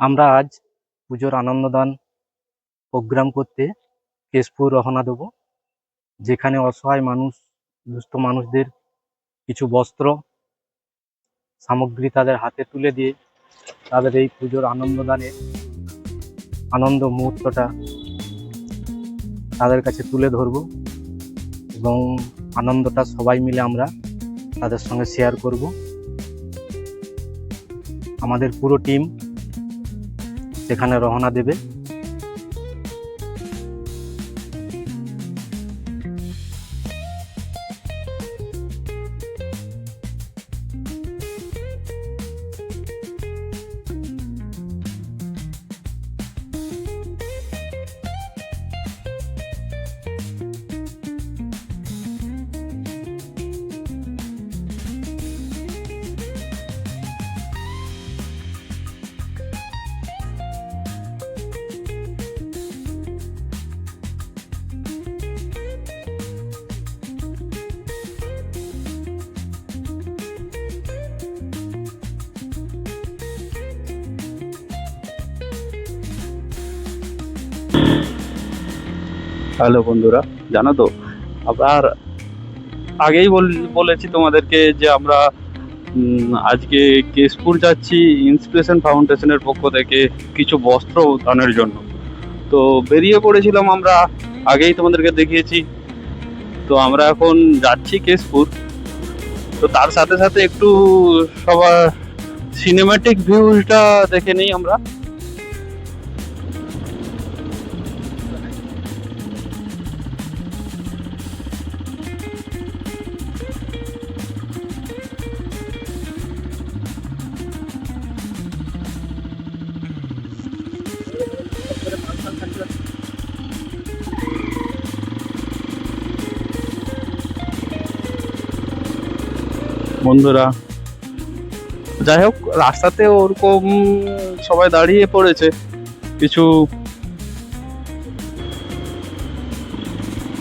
আমরা আজ পুজোর আনন্দদান প্রোগ্রাম করতে কেশপুর রওনা দেবো, যেখানে অসহায় মানুষ, দুস্থ মানুষদের কিছু বস্ত্র, সামগ্রী তাদের হাতে তুলে দিয়ে তাদের এই পুজোর আনন্দদানে আনন্দ মুহূর্তটা তাদের কাছে তুলে ধরবো এবং আনন্দটা সবাই মিলে আমরা তাদের সঙ্গে শেয়ার করব। আমাদের পুরো টিম সেখানে রওনা দেবে। হ্যালো বন্ধুরা, জানো তো? আবার আগেই বল- বলেছি তোমাদেরকে যে আমরা আজকে কেশপুর যাচ্ছি ইন্সপিরেশন ফাউন্ডেশনের পক্ষ থেকে কিছু বস্ত্র দানের জন্য। তো বেরিয়ে পড়েছিলাম আমরা, আগেই তোমাদেরকে দেখিয়েছি। তো আমরা এখন যাচ্ছি কেশপুর। তো তার সাথে সাথে একটু সবার সিনেমাটিক ভিউজটা দেখে নিই আমরা। বন্ধুরা। যাই হোক রাস্তাতে ওরকম সবাই দাঁড়িয়ে পড়েছে। কিছু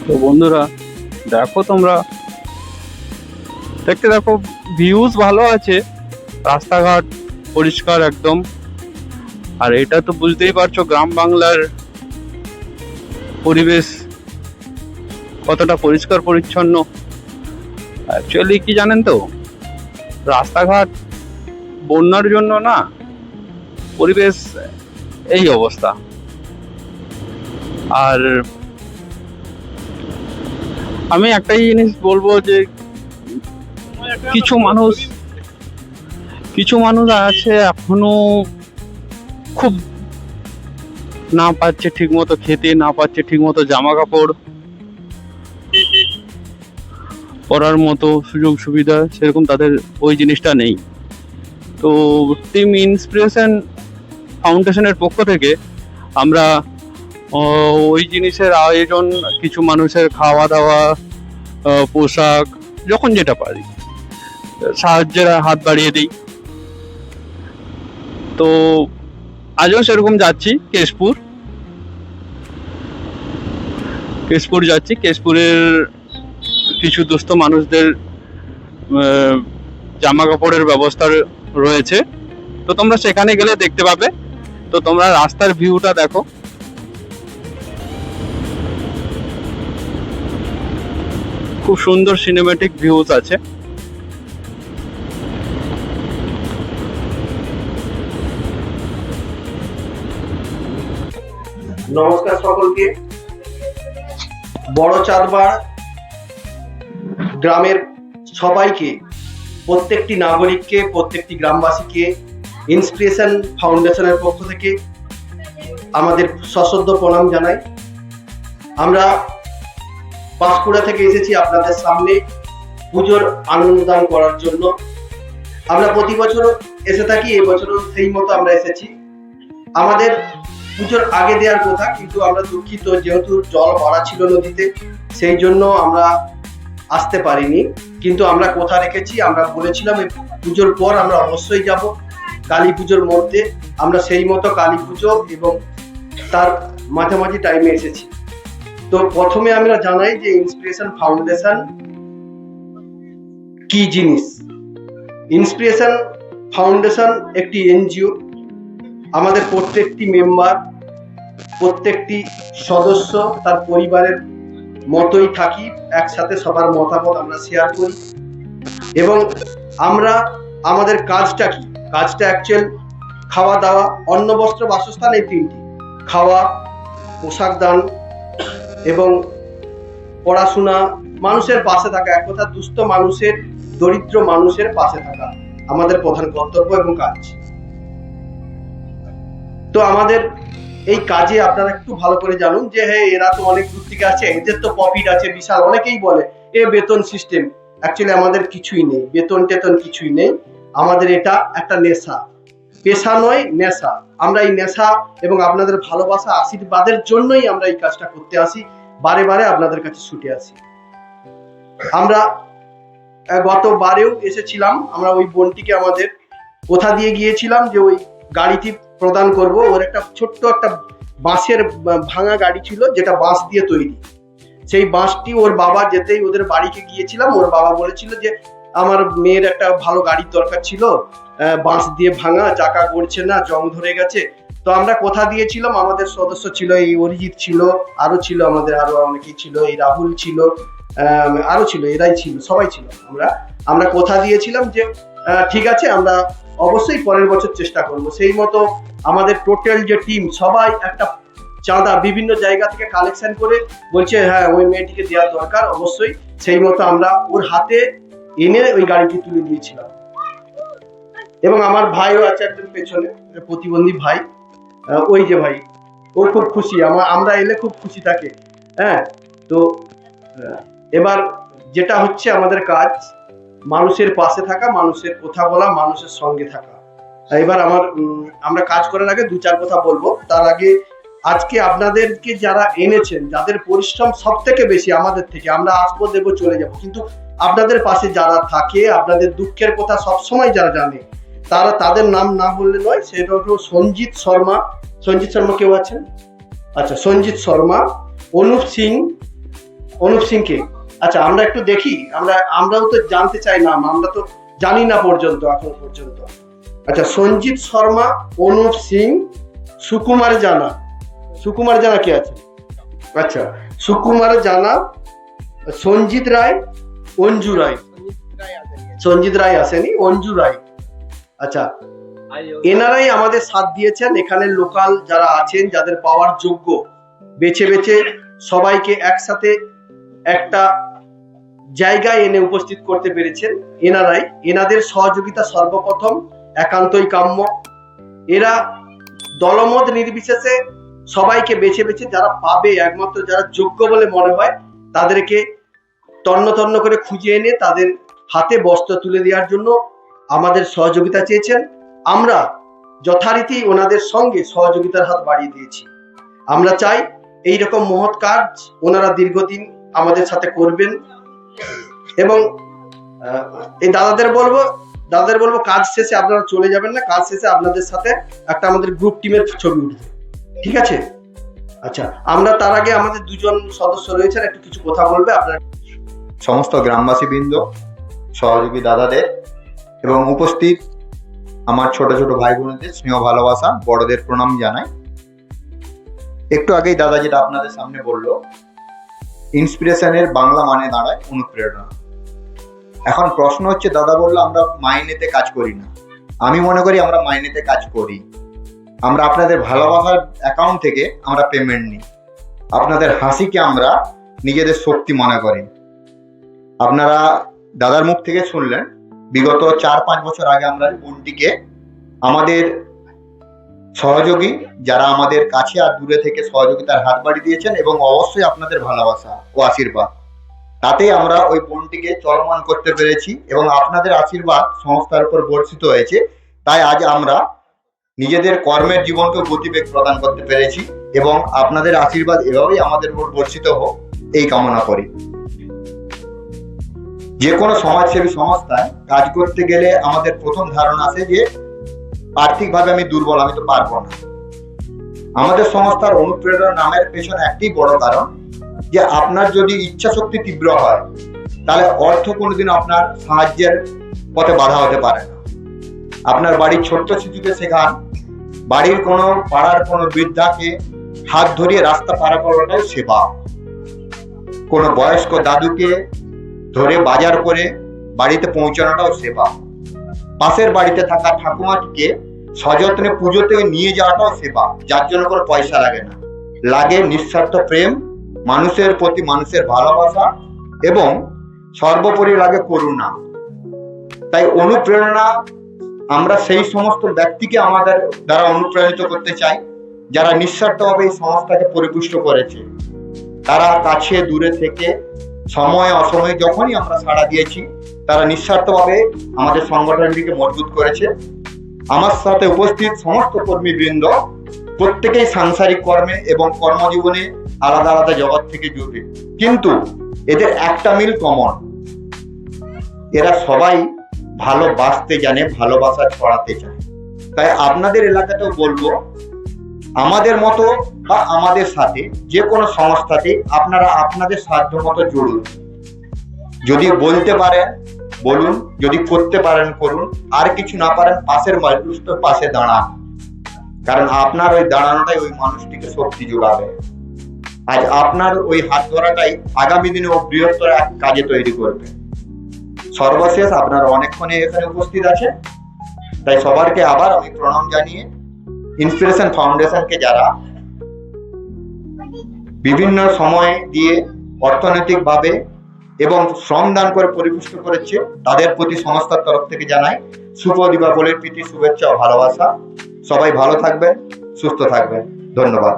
তো বন্ধুরা, দেখো তোমরা। দেখতে দেখো ভিউজ ভালো আছে। রাস্তাঘাট পরিষ্কার একদম। আর এটা তো বুঝতেই পারছ, গ্রাম বাংলার পরিবেশ কতটা পরিষ্কার পরিচ্ছন্ন। অ্যাকচুয়ালি কি জানেন তো? রাস্তাঘাট, বন্যার জন্য না, পরিবেশ এই অবস্থা। আর আমি একটাই জিনিস বলব যে, কিছু মানুষ কিছু মানুষ আছে এখনও খুব না পাচ্ছে ঠিক মতো খেতে, না পাচ্ছে ঠিক মতো জামা কাপড় পরার মতো সুযোগ সুবিধা সেরকম তাদের ওই জিনিসটা নেই। তো টিম ইন্সপিরেশন ফাউন্ডেশনের পক্ষ থেকে আমরা ওই জিনিসের আয়োজন, কিছু মানুষের খাওয়া দাওয়া পোশাক, যখন যেটা পারি, সাহায্যের হাত বাড়িয়ে দিই। তো আজও সেরকম যাচ্ছি, কেশপুর। কেশপুর যাচ্ছি, কেশপুরের কিছু দুস্থ মানুষদের জামা কাপড়ের ব্যবস্থা রয়েছে। তো তোমরা সেখানে গেলে দেখতে পাবে। তো তোমরা রাস্তার ভিউটা দেখো। খুব সুন্দর সিনেমেটিক ভিউজ আছে। নমস্কার সকলকে। বড় চাঁদবার গ্রামের সবাইকে, প্রত্যেকটি নাগরিককে, প্রত্যেকটি গ্রামবাসীকে ইন্সপিরেশন ফাউন্ডেশনের পক্ষ থেকে আমাদের সশ্রদ্ধ প্রণাম জানাই। আমরা পাঁশকুড়া থেকে এসেছি আপনাদের সামনে পুজোর আনন্দদান করার জন্য। আমরা প্রতি বছর এসে থাকি এবছরও সেই মতো আমরা এসেছি। আমাদের পুজোর আগে দেওয়ার কথা, কিন্তু আমরা দুঃখিত যেহেতু জল ভরা ছিল নদীতে, সেই জন্য আমরা আসতে পারিনি, কিন্তু আমরা কথা রেখেছি, আমরা বলেছিলাম এই পুজোর পর আমরা অবশ্যই যাব। কালী পুজোর মধ্যে, আমরা সেই মতো কালী পুজো এবং তার মাঝামাঝি টাইমে এসেছি। তো প্রথমে আমরা জানাই যে ইন্সপিরেশন ফাউন্ডেশন কি জিনিস? ইন্সপিরেশন ফাউন্ডেশন একটি এনজিও আমাদের প্রত্যেকটি মেম্বার প্রত্যেকটি সদস্য, তার পরিবারের মতোই থাকি, একসাথে সবার মতামত আমরা শেয়ার করি। এবং আমরা, আমাদের কাজটা কি? কাজটা অ্যাকচুয়াল খাওয়া দাওয়া, অন্ন, বস্ত্র, বাসস্থান এই তিনটি। খাওয়া, পোশাক দান এবং পড়াশোনা, মানুষের পাশে থাকা। এক কথা, দুস্থ মানুষের, দরিদ্র মানুষের পাশে থাকা আমাদের প্রধান কর্তব্য এবং কাজ। তো আমাদের এই কাজে আপনারা একটু ভালো করে জানুন যে হ্যাঁ এরা তো অনেক দূর থেকে আছে এদের তো প্রফিট আছে। বিশাল, অনেকেই বলে, এ, বেতন সিস্টেম অ্যাকচুয়ালি আমাদের কিছুই নেই, বেতন টেতন কিছুই নেই। আমাদের এটা একটা নেশা। পেশা নয়, নেশা। আমরা এই নেশা এবং আপনাদের ভালোবাসা, আশীর্বাদের জন্যই আমরা এই কাজটা করতে আসি, বারে বারে আপনাদের কাছে ছুটে আসি। আমরা গতবারেও এসেছিলাম, আমরা ওই বোনটিকে আমাদের কোথা দিয়ে গিয়েছিলাম, যে ওই গাড়িটি প্রদান করব। ওর একটা ছোট্ট একটা বাঁশের ভাঙা গাড়ি ছিল, যেটা বাঁশ দিয়ে তৈরি। সেই বাঁশটি ওর বাবা যেতেই ওদের বাড়িতে গিয়েছিলাম। ওর বাবা বলেছিল যে, আমার মেয়ের একটা ভালো গাড়ির দরকার ছিল। বাঁশ দিয়ে ভাঙা, চাকা গড়ছে না, জং ধরে গেছে। তো আমরা কোথা দিয়েছিলাম। আমাদের সদস্য ছিল, এই অরিজিৎ ছিল আরও ছিল, আমাদের আরও অনেকেই ছিল, এই রাহুল ছিল আরও ছিল, এরাই ছিল, সবাই ছিল আমরা। আমরা কোথা দিয়েছিলাম যে ঠিক আছে, আমরা অবশ্যই পরের বছর চেষ্টা করব। সেই মতো আমাদের টোটাল যে টিম সবাই একটা চাঁদা বিভিন্ন জায়গা থেকে কালেকশন করে বলছে হ্যাঁ ওই মেয়েটিকে দেওয়া দরকার, অবশ্যই। সেই মতো আমরা ওর হাতে এনে ওই গাড়িটি তুলে দিয়েছিলাম। এবং আমার ভাইও আছে একজন পেছনে প্রতিবন্ধী ভাই। ওই যে ভাই, ও খুব খুশি। আমার আমরা এলে খুব খুশি থাকে। হ্যাঁ তো এবার যেটা হচ্ছে আমাদের কাজ মানুষের পাশে থাকা, মানুষের কথা বলা, মানুষের সঙ্গে থাকা। এবার আমার আমরা কাজ করার আগে দু চার কথা বলব। তার আগে আজকে আপনাদেরকে যারা এনেছেন, যাদের পরিশ্রম সব থেকে বেশি আমাদের থেকে, আমরা আসব দেবো চলে যাব। কিন্তু আপনাদের পাশে যারা থাকে, আপনাদের দুঃখের কথা সবসময় যারা জানে, তারা তাদের নাম না বললে নয়, সেটা হলো সঞ্জিত শর্মা। সঞ্জিত শর্মা কেউ আছেন? আচ্ছা সঞ্জিত শর্মা, অনুপ সিং, অনুপ সিংকে আচ্ছা আমরা একটু দেখি। আমরা, আমরাও তো জানতে চাই নাম আমরা তো জানি না পর্যন্ত এখন পর্যন্ত। আচ্ছা সঞ্জিত শর্মা, অনুপ সিং, সুকুমার জানা। সুকুমার জানা কে আছে? আচ্ছা সুকুমার জানা, সঞ্জিত রায়, অঞ্জু রায়। সঞ্জিত রায় আসেনি, অঞ্জু রায়। আচ্ছা এনারাই আমাদের সাথ দিয়েছেন, এখানে লোকাল যারা আছেন, যাদের পাওয়ার যোগ্য, বেছে বেছে সবাইকে একসাথে একটা জায়গায় এনে উপস্থিত করতে পেরেছেন এনারাই। এনাদের সহযোগিতা সর্বপ্রথম, একান্তই কাম্য। এরা দলমত নির্বিশেষে সবাইকে বেছে বেছে যারা পাবে, একমাত্র যারা যোগ্য বলে মনে হয়, তাদেরকে তন্ন তন্ন করে খুঁজে এনে তাদের হাতে বস্ত্র তুলে দেওয়ার জন্য আমাদের সহযোগিতা চেয়েছেন। আমরা যথারীতি ওনাদের সঙ্গে সহযোগিতার হাত বাড়িয়ে দিয়েছি। আমরা চাই এই রকম মহৎ কাজ ওনারা দীর্ঘদিন আমাদের সাথে করবেন। এবং এই দাদাদের বলব দাদাদের বলব কাজ শেষে আপনারা চলে যাবেন না, কাজ শেষে আপনাদের সাথে একটা আমাদের গ্রুপ টিমের ছবি উঠবে। ঠিক আছে? আচ্ছা আমরা তার আগে আমাদের দুজন সদস্য রয়েছেন একটু কিছু কথা বলবে, আপনারা সমস্ত গ্রামবাসীবৃন্দ, সহযোগী দাদাদের এবং উপস্থিত আমার ছোট ছোট ভাই বোনদের স্নেহ ভালোবাসা, বড়দের প্রণাম জানাই। একটু আগেই দাদা যেটা আপনাদের সামনে বলল ইন্সপিরেশনের বাংলা মানে দাঁড়ায় অনুপ্রেরণা। এখন প্রশ্ন হচ্ছে, দাদা বলল, আমরা মাইনেতে কাজ করি না। আমি মনে করি আমরা মাইনেতে কাজ করি। আমরা আপনাদের ভালোবাসার অ্যাকাউন্ট থেকে আমরা পেমেন্ট নিই। আপনাদের হাসিকে আমরা নিজেদের শক্তি মনে করি। আপনারা দাদার মুখ থেকে শুনলেন, বিগত চার পাঁচ বছর আগে আমরা বোনটিকে আমাদের সহযোগী যারা আমাদের কাছে আর দূরে থেকে সহযোগিতার হাত বাড়িয়ে দিয়েছেন এবং অবশ্যই আপনাদের ভালোবাসা ও আশীর্বাদ। তাতে আমরা ওই বোনটিকে চলমান করতে পেরেছি এবং আপনাদের আশীর্বাদ সংস্থার উপর বর্ষিত হয়েছে। তাই আজ আমরা নিজেদের কর্মের জীবনকে গতিবেগ প্রদান করতে পেরেছি এবং আপনাদের আশীর্বাদ এভাবেই আমাদের উপর বর্ষিত হোক, এই কামনা করি। যে কোনো সমাজসেবী সংস্থায় কাজ করতে গেলে আমাদের প্রথম ধারণা আছে যে আর্থিকভাবে আমি দুর্বল, আমি তো পারব না। আমাদের সংস্থার অনুপ্রেরণা নামের পেছনে একটি বড় কারণ যে আপনার যদি ইচ্ছা শক্তি তীব্র হয়, তাহলে অর্থ কোনোদিন আপনার সাহায্যের পথে বাধা হতে পারে না। আপনার বাড়ির ছোট্ট শিশুকে শেখান, বাড়ির কোনো পাড়ার কোনো বৃদ্ধাকে হাত ধরিয়ে রাস্তা পার করাটাও সেবা। কোনো বয়স্ক দাদুকে ধরে বাজার করে বাড়িতে পৌঁছানোটাও সেবা। পাশের বাড়িতে থাকা ঠাকুমাটিকে সযত্নে পুজোতে নিয়ে যাওয়াটাও সেবা, যার জন্য কোনো পয়সা লাগে না। লাগে নিঃস্বার্থ প্রেম, মানুষের প্রতি মানুষের ভালোবাসা এবং সর্বোপরি লাগে করুণা। তাই অনুপ্রেরণা আমরা সেই সমস্ত ব্যক্তিকে আমাদের দ্বারা অনুপ্রাণিত করতে চাই, যারা নিঃস্বার্থভাবে এই সংস্থাকে পরিপুষ্ট করেছে। তারা কাছে, দূরে থেকে, সময়, অসময়ে, যখনই আমরা সাড়া দিয়েছি তারা নিঃস্বার্থভাবে আমাদের সংগঠনটিকে মজবুত করেছে। আমার সাথে উপস্থিত সমস্ত কর্মীবৃন্দ, প্রত্যেকেই সাংসারিক কর্মে এবং কর্মজীবনে আলাদা আলাদা জগৎ থেকে জুড়ে কিন্তু এদের একটা মিল কমন। এরা সবাই ভালোবাসতে জানে, ভালোবাসা ছড়াতে চায়। তাই আপনাদের এলাকাতেও বলব, আমাদের মতো বা আমাদের সাথে যে কোনো সংস্থাতে আপনারা আপনাদের সাধ্য মতো জড়ুন। যদি বলতে পারেন বলুন, যদি করতে পারেন, করুন। আর কিছু না পারেন, পাশের মানুষটার পাশে দাঁড়ান। কারণ আপনার ওই দাঁড়ানোটাই ওই মানুষটিকে শক্তি যোগাবে আজ আপনার ওই হাত ধরাটাই আগামী দিনে ও বৃহত্তর এক কাজে তৈরি করবে। সর্বশেষ আপনারা অনেকক্ষণে এখানে উপস্থিত আছেন তাই সবারকে আবার আমি প্রণাম জানিয়ে ইন্সপিরেশন ফাউন্ডেশনকে যারা বিভিন্ন সময় দিয়ে অর্থনৈতিকভাবে এবং শ্রম দান করে পরিপুষ্ট করেছে, তাদের প্রতি সংস্থার তরফ থেকে জানাই শুভ দীপাবলির প্রীতি, শুভেচ্ছা ও ভালোবাসা। সবাই ভালো থাকবেন, সুস্থ থাকবেন। ধন্যবাদ।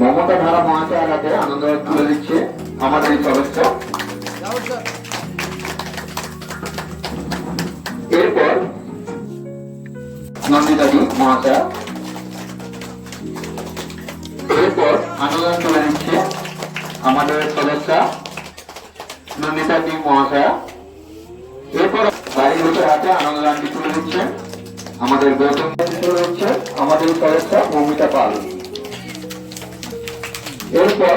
মমতা ধারা মহাশয় এলাকাতে আনন্দ তুলে দিচ্ছে আমাদের এই সদস্য। এরপর নন্দিতাদি মহাশয়। আনন্দ তুলে দিচ্ছে আমাদের সদস্য নন্দিতাদি মহাশয়। এরপর বাড়ির লোকের হাতে আনন্দদানটি তুলে দিচ্ছে। আমাদের গৌতম তুলে দিচ্ছে। আমাদের সদস্য মৌমিতা পাল। এরপর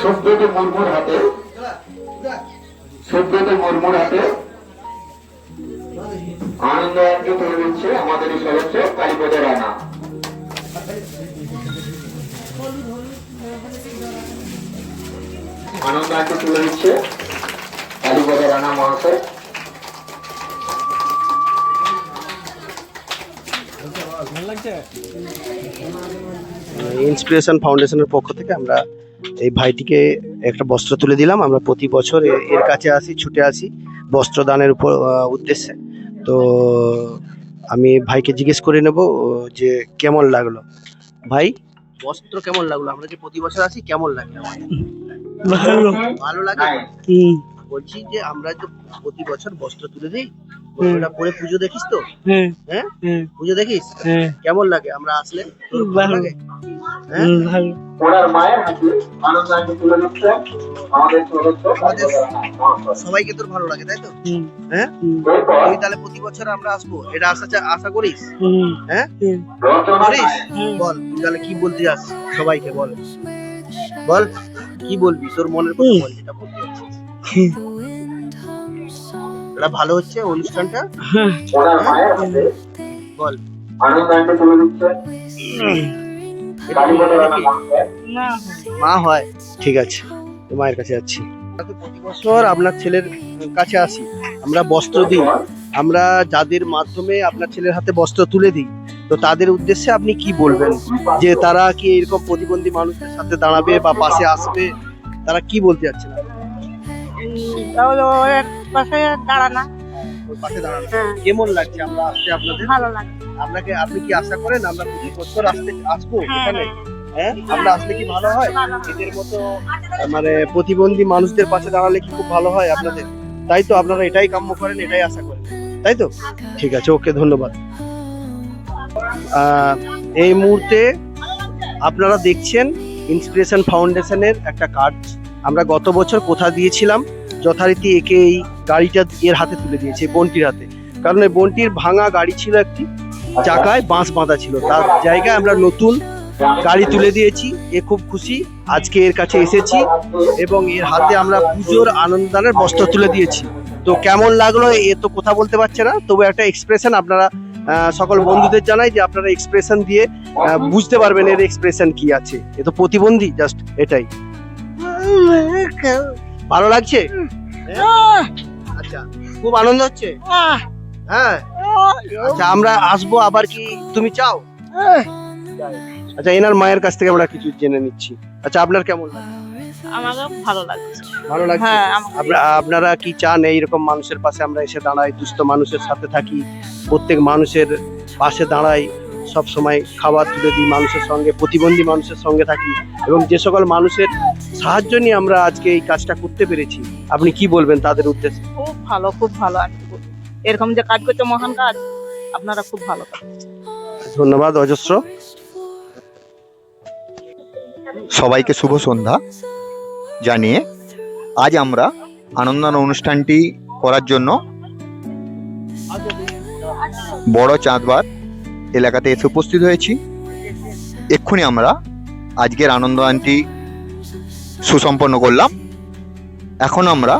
সুব্রত মুর্মুর হাতে সুব্রত মুর্মুর হাতে আনন্দ আজকে তুলে দিচ্ছে আমাদের এই সদস্য কালীপদ রানা আনন্দ আজকে তুলে দিচ্ছে কালীপদ রানা মহাশয়। ইন্সপিরেশন ফাউন্ডেশনের পক্ষ থেকে আমরা এই ভাইটিকে একটা বস্ত্র তুলে দিলাম। আমরা প্রতি বছর এর কাছে আসি ছুটে আসি বস্ত্র দানের উপর উদ্দেশ্যে। তো আমি ভাইকে জিজ্ঞেস করে নেব যে কেমন লাগল? ভাই? বস্ত্র কেমন লাগল? আমরা যে প্রতি বছর আসি কেমন লাগে আমাদের? ভালো। ভালো লাগে? হুম। বলছি যে আমরা যে প্রতি বছর বস্ত্র তুলে দিই ওটা পরে পুজো দেখিস তো? হ্যাঁ? পুজো দেখিস? হ্যাঁ কেমন লাগে আমরা আসলে? তোর ভালো ভালো। লাগে? হ্যাঁ? ভালো। ওনার মায়ের হাতে আনন্দ তুলে দিচ্ছে আমাদের সদস্য কালীপদ রানা মহাশয় সবাইকে তোর ভালো লাগে তাই তো? হ্যাঁ? তুই তাহলে প্রতি বছর আমরা আসব এটা আশা চা- আশা করিস? হ্যাঁ? করিস? বল তুই তাহলে কি বলতে যাস সবাইকে বল। বল কি বলবি? তোর মনের কথা বল যেটা বলতে যাচ্ছিস। এটা ভালো হচ্ছে অনুষ্ঠানটা? বল। মা হয়, ঠিক আছে মায়ের কাছে যাচ্ছি। বছর আপনার ছেলের কাছে আসি। আমরা বস্ত্র দিই। আমরা যাদের মাধ্যমে আপনার ছেলের হাতে বস্ত্র তুলে দিই, তো তাদের উদ্দেশ্যে আপনি কি বলবেন? যে তারা কি এরকম প্রতিবন্ধী মানুষদের সাথে দাঁড়াবে বা পাশে আসবে? তারা কি বলতে যাচ্ছে? না তাহলে ওর পাশে দাঁড়ানা। ওর পাশে দাঁড়ানো। হ্যাঁ। কেমন লাগছে আমরা আসতে আপনাদের? ভালো লাগে আপনাকে আপনি কি আশা করেন আমরা প্রতি বছর আসতে আসব হ্যাঁ এখানে? হ্যাঁ। আমরা আসলে কি ভালো হয়? এদের মতো মানে প্রতিবন্ধী মানুষদের পাশে দাঁড়ালে কি খুব ভালো হয় আপনাদের? তাই তো আপনারা এটাই কাম্য করেন এটাই আশা করেন। তাই তো? ঠিক আছে ওকে ধন্যবাদ। এই মুহূর্তে আপনারা দেখছেন ইন্সপিরেশন ফাউন্ডেশনের একটা কার্ড। আমরা গত বছর কোথা দিয়েছিলাম, যথারীতি একে এই গাড়িটা এর হাতে তুলে দিয়েছে বোনটির হাতে। কারণ এই বোনটির ভাঙা গাড়ি ছিল একটি চাকায় বাঁশ বাঁধা ছিল। তার জায়গায় আমরা নতুন গাড়ি তুলে দিয়েছি, এ খুব খুশি। আজকে এর কাছে এসেছি এবং এর হাতে আমরা পুজোর আনন্দদানের বস্ত্র তুলে দিয়েছি। তো কেমন লাগল এ তো কথা বলতে পারছে না, তবু একটা এক্সপ্রেশন আপনারা সকল বন্ধুদের জানাই যে আপনারা এক্সপ্রেশন দিয়ে বুঝতে পারবেন এর এক্সপ্রেশন কি আছে। এ তো প্রতিবন্ধী জাস্ট এটাই। ভালো লাগছে? আচ্ছা খুব আনন্দ হচ্ছে? হ্যাঁ। আচ্ছা আমরা আসব আবার কি তুমি চাও? আচ্ছা এনার মায়ের কাছ থেকে আমরা কিছু জেনে নিচ্ছি। আচ্ছা আপনার কেমন? আমাকে ভালো লাগছে। ভালো লাগছে? হ্যাঁ আপনারা কি চান এইরকম মানুষের পাশে আমরা এসে দাঁড়াই দুস্থ মানুষের সাথে থাকি প্রত্যেক মানুষের পাশে দাঁড়াই? সব সময় খাবার তুলে দিই মানুষের সঙ্গে প্রতিবন্ধী মানুষের সঙ্গে থাকি এবং যে সকল মানুষের সাহায্য নিয়ে আমরা আজকে এই কাজটা করতে পেরেছি আপনি কি বলবেন তাদের উদ্দেশ্যে? খুব ভালো খুব ভালো বলব। এরকম যে কাজ করছে মহান কাজ আপনারা খুব ভালো ধন্যবাদ অজস্র। সবাইকে শুভ সন্ধ্যা জানিয়ে আজ আমরা আনন্দান অনুষ্ঠানটি করার জন্য বড় চাঁদবার এলাকাতে এসে উপস্থিত হয়েছি। এক্ষুনি আমরা আজকের আনন্দ আনটি সুসম্পন্ন করলাম। এখন আমরা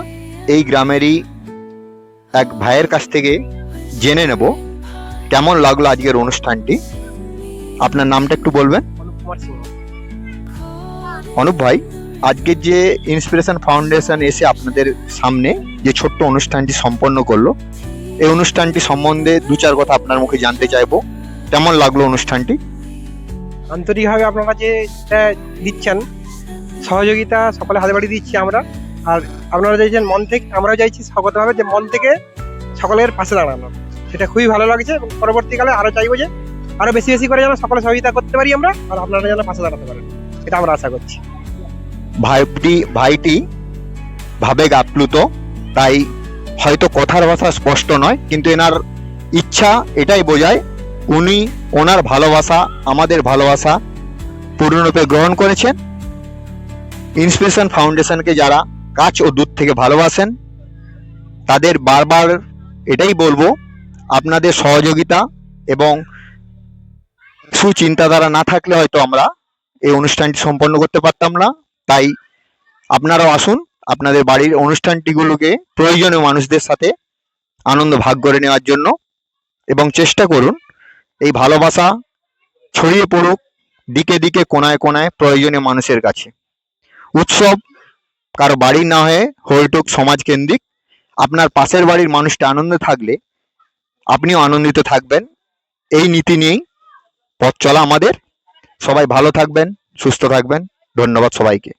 এই গ্রামেরই এক ভাইয়ের কাছ থেকে জেনে নেব কেমন লাগল আজকের অনুষ্ঠানটি। আপনার নামটা একটু বলবেন? অনুপ ভাই, আজকের যে ইন্সপিরেশন ফাউন্ডেশন এসে আপনাদের সামনে যে ছোট্ট অনুষ্ঠানটি সম্পন্ন করল, এই অনুষ্ঠানটি সম্বন্ধে দু চার কথা আপনার মুখে জানতে চাইব। কেমন লাগল অনুষ্ঠানটি? আন্তরিকভাবে আপনারা যে দিচ্ছেন সহযোগিতা সকলে হাতে বাড়ি দিচ্ছি আমরা। আর আপনারা চাইছেন মন থেকে আমরাও চাইছি স্বাগতভাবে যে মন থেকে সকলের পাশে দাঁড়ানো। সেটা খুবই ভালো লাগছে এবং পরবর্তীকালে আরও চাইব যে আরও বেশি বেশি করে যেন সকলে সহযোগিতা করতে পারি আমরা আর আপনারা যেন পাশে দাঁড়াতে পারেন। এটা আমরা আশা করছি। ভাইটি ভাইটি ভাবে আপ্লুত তাই হয়তো কথার ভাষা স্পষ্ট নয় কিন্তু এনার ইচ্ছা এটাই বোঝায় উনি ওনার ভালোবাসা, আমাদের ভালোবাসা পূর্ণরূপে গ্রহণ করেছেন। ইন্সপিরেশন ফাউন্ডেশনকে যারা কাছ ও দূর থেকে ভালোবাসেন, তাদের বারবার এটাই বলব, আপনাদের সহযোগিতা এবং সুচিন্তাধারা না থাকলে হয়তো আমরা এই অনুষ্ঠানটি সম্পন্ন করতে পারতাম না। তাই আপনারাও আসুন, আপনাদের বাড়ির অনুষ্ঠানটিগুলোকে প্রয়োজনীয় মানুষদের সাথে আনন্দ ভাগ করে নেওয়ার জন্য এবং চেষ্টা করুন এই ভালোবাসা ছড়িয়ে পড়ুক দিকে দিকে কোনায় কোনায় প্রয়োজনীয় মানুষের কাছে। উৎসব কারও বাড়ি না হয়ে হইটুক সমাজ কেন্দ্রিক, আপনার পাশের বাড়ির মানুষটা আনন্দে থাকলে আপনিও আনন্দিত থাকবেন। এই নীতি নিয়েই পথ চলা আমাদের। সবাই ভালো থাকবেন, সুস্থ থাকবেন। ধন্যবাদ সবাইকে।